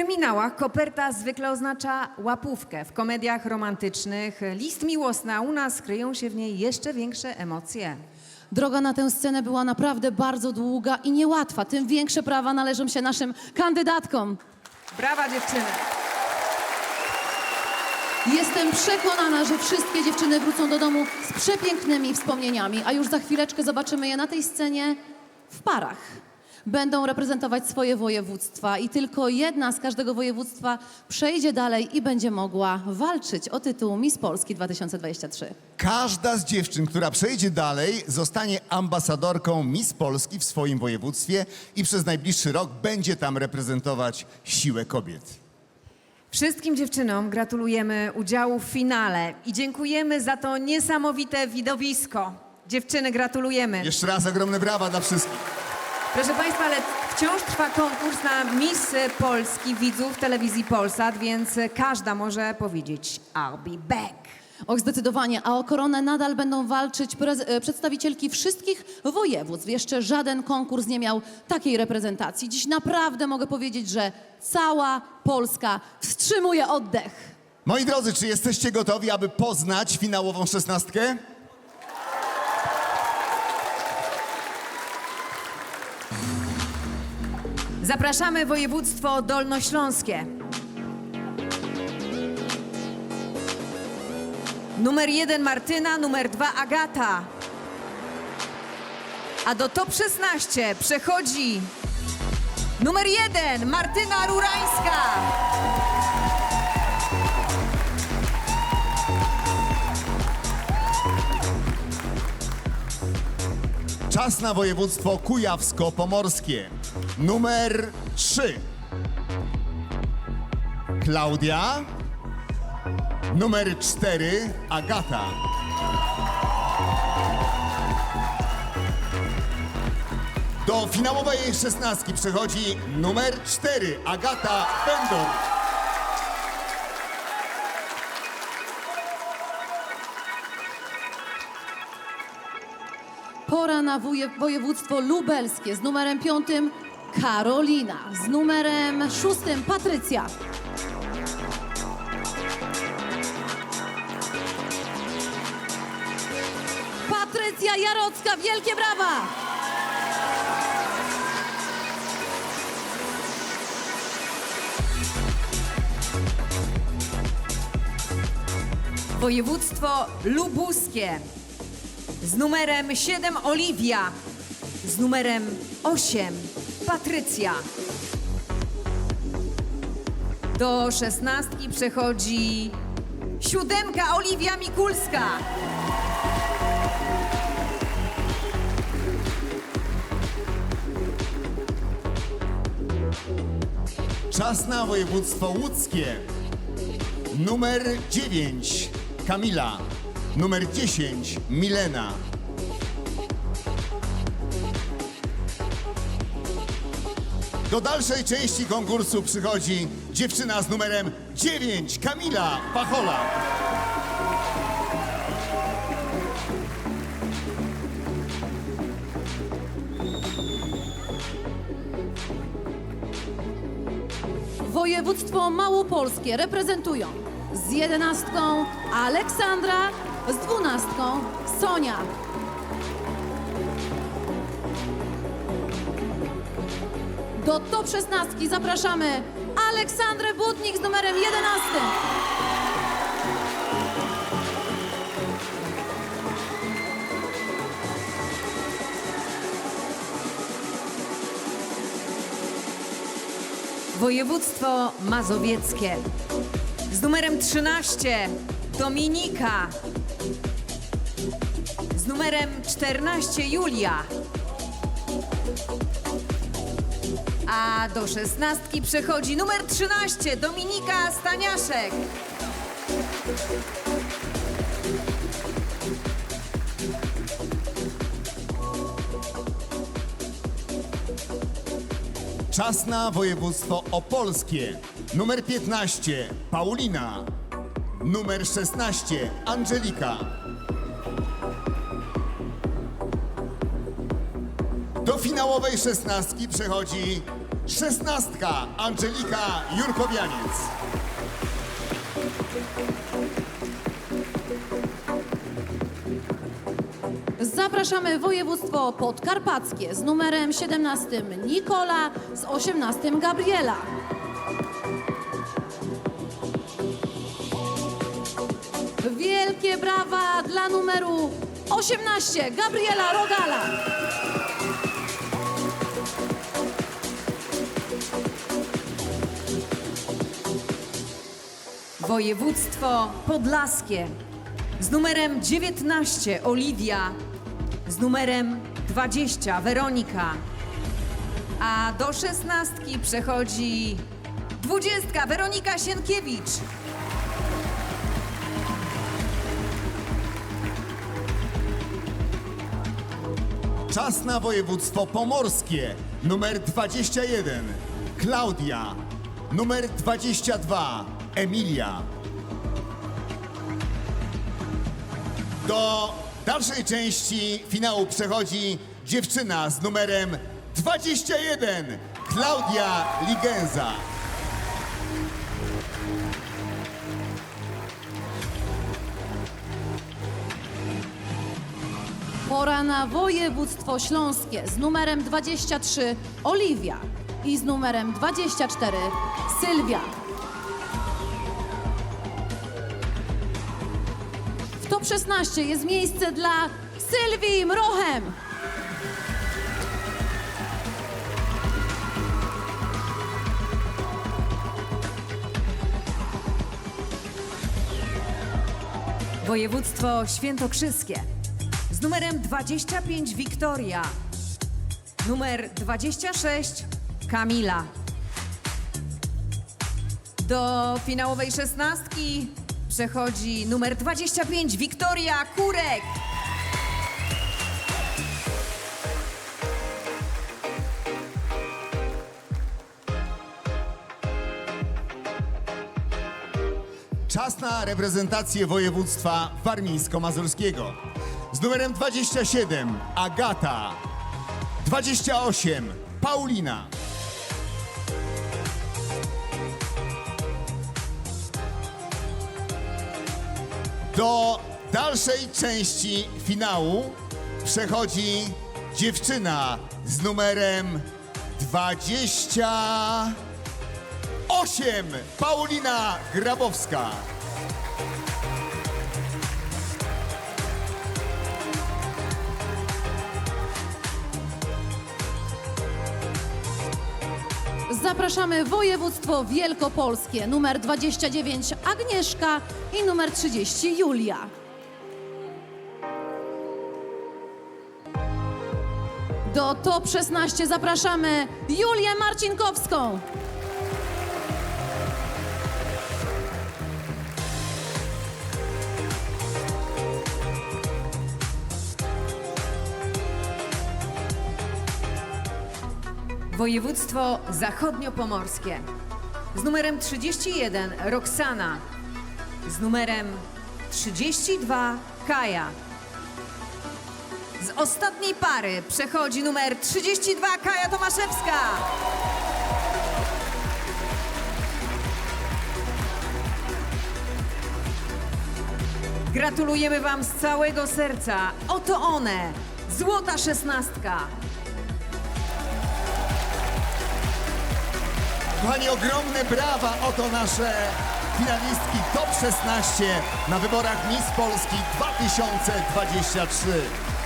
kryminałach koperta zwykle oznacza łapówkę. W komediach romantycznych list miłosny, a u nas kryją się w niej jeszcze większe emocje. Droga na tę scenę była naprawdę bardzo długa i niełatwa. Tym większe prawa należą się naszym kandydatkom. Brawa dziewczyny! Jestem przekonana, że wszystkie dziewczyny wrócą do domu z przepięknymi wspomnieniami, a już za chwileczkę zobaczymy je na tej scenie w parach. Będą reprezentować swoje województwa i tylko jedna z każdego województwa przejdzie dalej i będzie mogła walczyć o tytuł Miss Polski 2023. Każda z dziewczyn, która przejdzie dalej, zostanie ambasadorką Miss Polski w swoim województwie i przez najbliższy rok będzie tam reprezentować siłę kobiet. Wszystkim dziewczynom gratulujemy udziału w finale i dziękujemy za to niesamowite widowisko. Dziewczyny, gratulujemy. Jeszcze raz ogromne brawa dla wszystkich. Proszę Państwa, ale wciąż trwa konkurs na Miss Polski widzów telewizji Polsat, więc każda może powiedzieć I'll be back. Och, zdecydowanie. A o koronę nadal będą walczyć e, przedstawicielki wszystkich województw. Jeszcze żaden konkurs nie miał takiej reprezentacji. Dziś naprawdę mogę powiedzieć, że cała Polska wstrzymuje oddech. Moi drodzy, czy jesteście gotowi, aby poznać finałową szesnastkę? Zapraszamy województwo dolnośląskie. Numer jeden Martyna, numer dwa Agata. A do top 16 przechodzi numer jeden Martyna Rurańska. Czas na województwo kujawsko-pomorskie. Numer 3. Klaudia. Numer 4. Agata. Do finałowej szesnastki przechodzi numer 4. Agata Bendor. Pora na woje, województwo lubelskie z numerem piątym Karolina, z numerem szóstym Patrycja. Patrycja Jarocka, wielkie brawa! Województwo lubuskie. Z numerem 7 Oliwia. Z numerem 8 Patrycja. Do szesnastki przechodzi siódemka Oliwia Mikulska. Czas na województwo łódzkie. Numer 9 Kamila. Numer 10 Milena. Do dalszej części konkursu przychodzi dziewczyna z numerem 9 Kamila Pachola. Województwo małopolskie reprezentują z jedenastką Aleksandra, z dwunastką Sonia. Do top 16 zapraszamy Aleksandrę Budnik z numerem 11. Województwo mazowieckie. Z numerem 13 Dominika. Z numerem 14 Julia. A do szesnastki przechodzi numer 13 Dominika Staniaszek. Czas na województwo opolskie. Numer 15 Paulina. Numer 16 Angelika. Do finałowej szesnastki przechodzi szesnastka Angelika Jurkowianiec. Zapraszamy województwo podkarpackie z numerem 17 Nikola, z 18 Gabriela. Wielkie brawa dla numeru 18 Gabriela Rogala. Województwo podlaskie z numerem 19 Oliwia, z numerem 20 Weronika, a do szesnastki przechodzi dwudziestka Weronika Sienkiewicz. Czas na województwo pomorskie. Numer 21 Klaudia. Numer 22 Emilia. Do dalszej części finału przechodzi dziewczyna z numerem 21 Klaudia Ligenza. Pora na województwo śląskie z numerem 23 Oliwia i z numerem 24 Sylwia. W top 16 jest miejsce dla Sylwii Mrochem. Województwo świętokrzyskie z numerem 25 Wiktoria, numer 26 Kamila. Do finałowej szesnastki przechodzi numer 25 Wiktoria Kurek. Czas na reprezentację województwa warmińsko-mazurskiego. Z numerem 27 Agata. 28 Paulina. Do dalszej części finału przechodzi dziewczyna z numerem 28 Paulina Grabowska. Zapraszamy województwo wielkopolskie numer 29 Agnieszka i numer 30 Julia. Do top 16 zapraszamy Julię Marcinkowską. Województwo zachodniopomorskie z numerem 31 Roxana, z numerem 32 Kaja. Z ostatniej pary przechodzi numer 32 Kaja Tomaszewska. Gratulujemy Wam z całego serca. Oto one, złota szesnastka. Kochani, ogromne brawa, oto nasze finalistki TOP 16 na wyborach Miss Polski 2023.